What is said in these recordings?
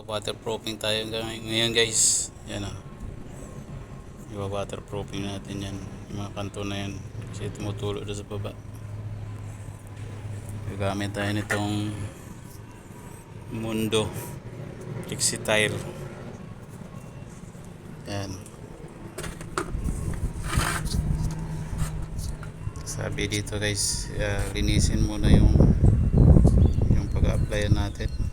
Waterproofing tayo ngay- ngayon guys. Yan o. Iba waterproofing natin yan. Yung mga kanto na yan. Kasi tumutulo doon sa baba. Gagamit tayo nitong Mundo Flexitile. Yan. Sabi dito guys, uh, linisin muna yung yung pag-apply natin.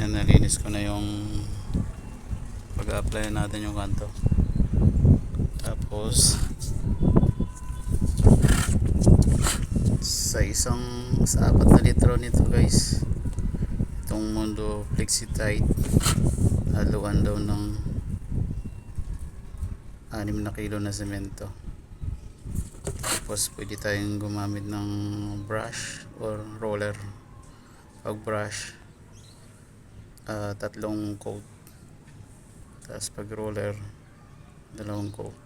Yan, nalinis ko na yung pag-apply natin yung kanto. Tapos, sa isang, sa apat na litro nito guys, itong Mundo Flexitite, haluan daw ng 6 na kilo na semento. Tapos, pwede tayong gumamit ng brush or roller. Pag brush, ah, tatlong coat. Tapos pag roller dalawang coat.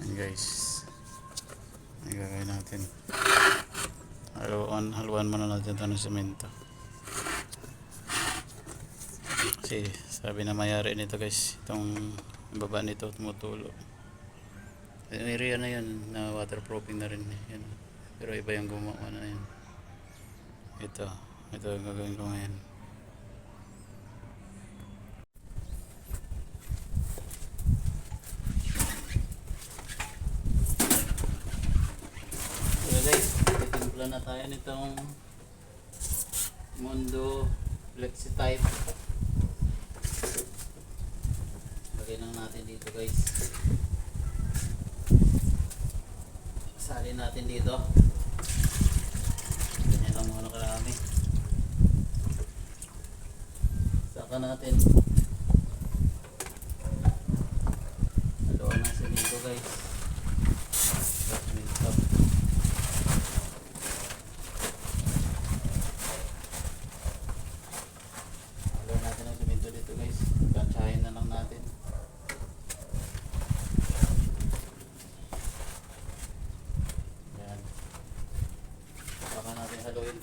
Yan guys. Ang gagawin natin. Haluan, haluan muna natin ito ng semento. Kasi sabi na mayari nito guys itong baba nito tumutulo. Yung area na yun na waterproofing na rin yan. pero iba yung gumawa na yun. Ito ito ang gagawin ko ngayon So guys, titimpla na tayo nitong Mundo Flexi-type. Lagay lang natin dito guys. Sali natin dito. Ganyan lang muna karami. Saka natin Haluan na sa dito guys. Semento. Haluan natin ang semento dito guys. Kansyahin na lang natin. Yan. Baka natin haluin.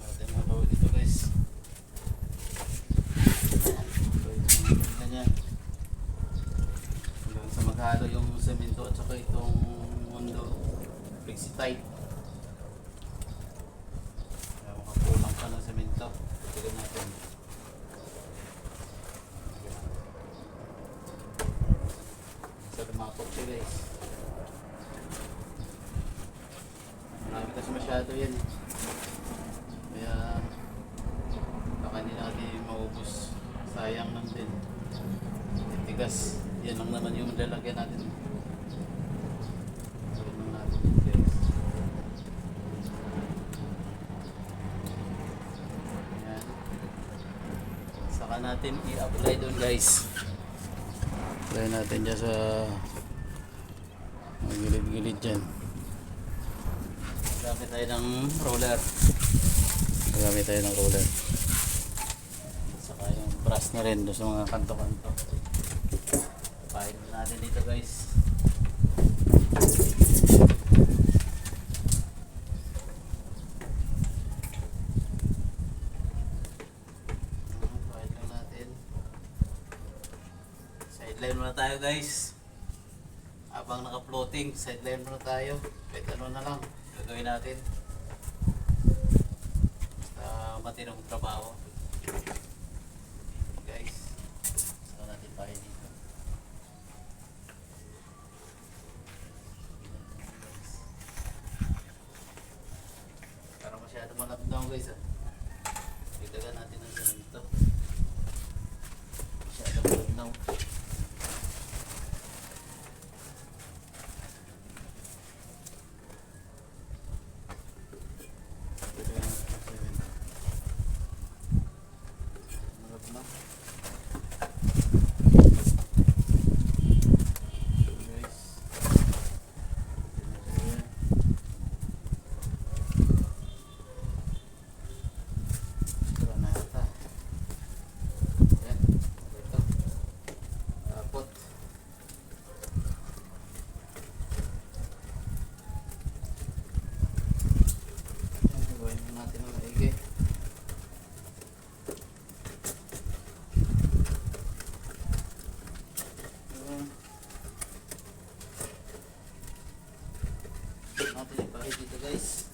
natin haluin dito guys. Haluin natin ganyan. Hanggang sa maghalo yung semento at saka itong mundo flexitite. Kaya makakulang pa ng semento. Tignan natin. Sa lumapot siya guys. Marami kasi masyado yan. Kaya baka hindi natin maubos. Sayang lang din. Titigas. Yan lang naman yung lalagyan natin. Gawin lang natin yun guys. Ayan. Saka natin i-apply doon guys. Apply natin dyan sa gilid-gilid dyan. Gamit tayo ng roller. Gamit tayo ng roller. Saka yung brush na rin doon sa mga kanto-kanto. Pahin natin dito guys. Pahin lang natin. Sideline muna tayo guys. Habang naka-floating, sideline muna tayo. Kahit ano na lang, gagawin natin. Basta matinong trabaho. Guys, saka natin tayo dito. Para masyado malapdaw guys ah. Thank you. Sorry dito guys.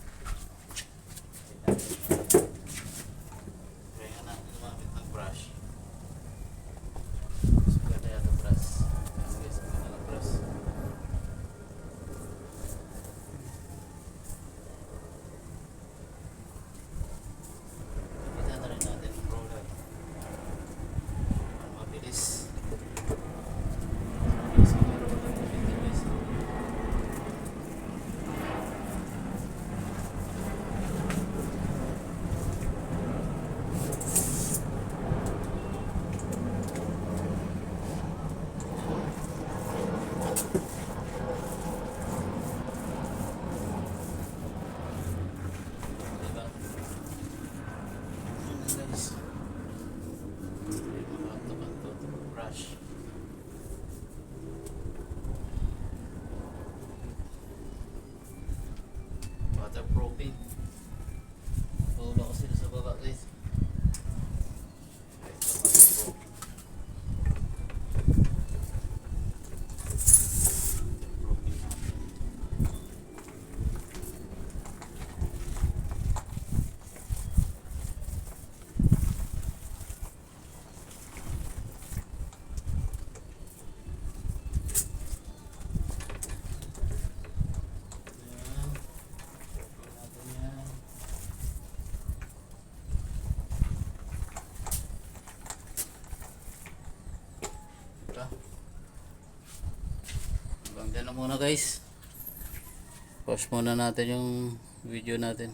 Muna guys. Pause muna natin yung video natin.